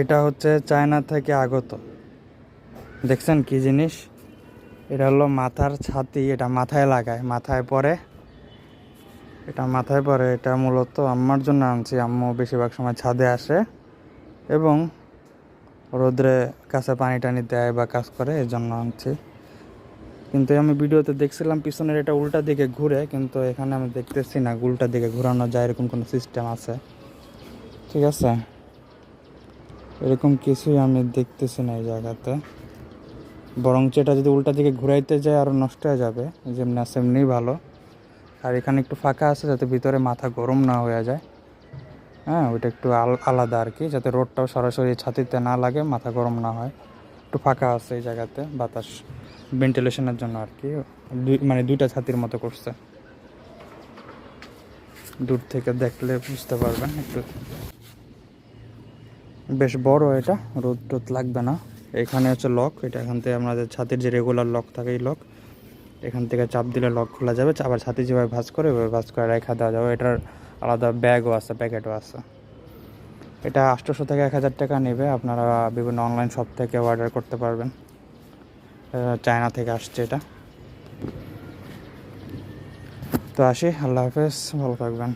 এটা হচ্ছে চায়না থেকে আগত। দেখছেন কি জিনিস? এটা হলো মাথার ছাতি, এটা মাথায় লাগায়, মাথায় পরে। এটা মাথায় পরে, এটা মূলত আম্মার জন্য আনছি। আম্মু বেশিরভাগ সময় ছাদে আসে এবং রোদ্রে কাছে পানি টানি দেয় বা কাজ করে এই জন্য আনছি। কিন্তু আমি ভিডিওতে দেখছিলাম পিছনের এটা উল্টা দিকে ঘুরে, কিন্তু এখানে আমি দেখতেছি না, উল্টা দিকে ঘোরানো যায়, এরকম কোনো সিস্টেম আছে। ঠিক আছে? এরকম কিছুই আমি দেখতেছি না এই জায়গাতে। বরং এটা যদি উল্টা দিকে ঘুরাইতে যায় আরও নষ্ট হয়ে যাবে। যেমনি আছে ভালো। আর এখানে একটু ফাঁকা আছে, যাতে ভিতরে মাথা গরম না হয়ে যায়। হ্যাঁ ওইটা একটু আল- আলাদা আর কি, যাতে রোডটাও সরাসরি ছাতিতে না লাগে, মাথা গরম না হয়। একটু ফাঁকা আছে এই জায়গাতে, বাতাস, ভেন্টিলেশনের জন্য আর কি। মানে দুইটা ছাতির মতো করছে। দূর থেকে দেখলে বুঝতে পারবেন একটু। বেশ বড় এটা, রোদ টোদ লাগবে না। এখানে হচ্ছে লক এটা এখান থেকে আমাদের ছাতির যে রেগুলার লক থাকে এই লক এখান থেকে চাপ দিলে লক খোলা যাবে। আবার ছাতি যেভাবে ভাঁজ করে, ওইভাবে ভাঁজ করে রেখা দেওয়া যাবে। এটার আলাদা ব্যাগও আছে প্যাকেটও আছে। এটা আটশোশো থেকে এক হাজার টাকা নেবে। আপনারা বিভিন্ন অনলাইন শপ থেকে অর্ডার করতে পারবেন। চায়না থেকে আসছে এটা। তো আসি, আল্লাহ হাফেজ, ভালো থাকবেন।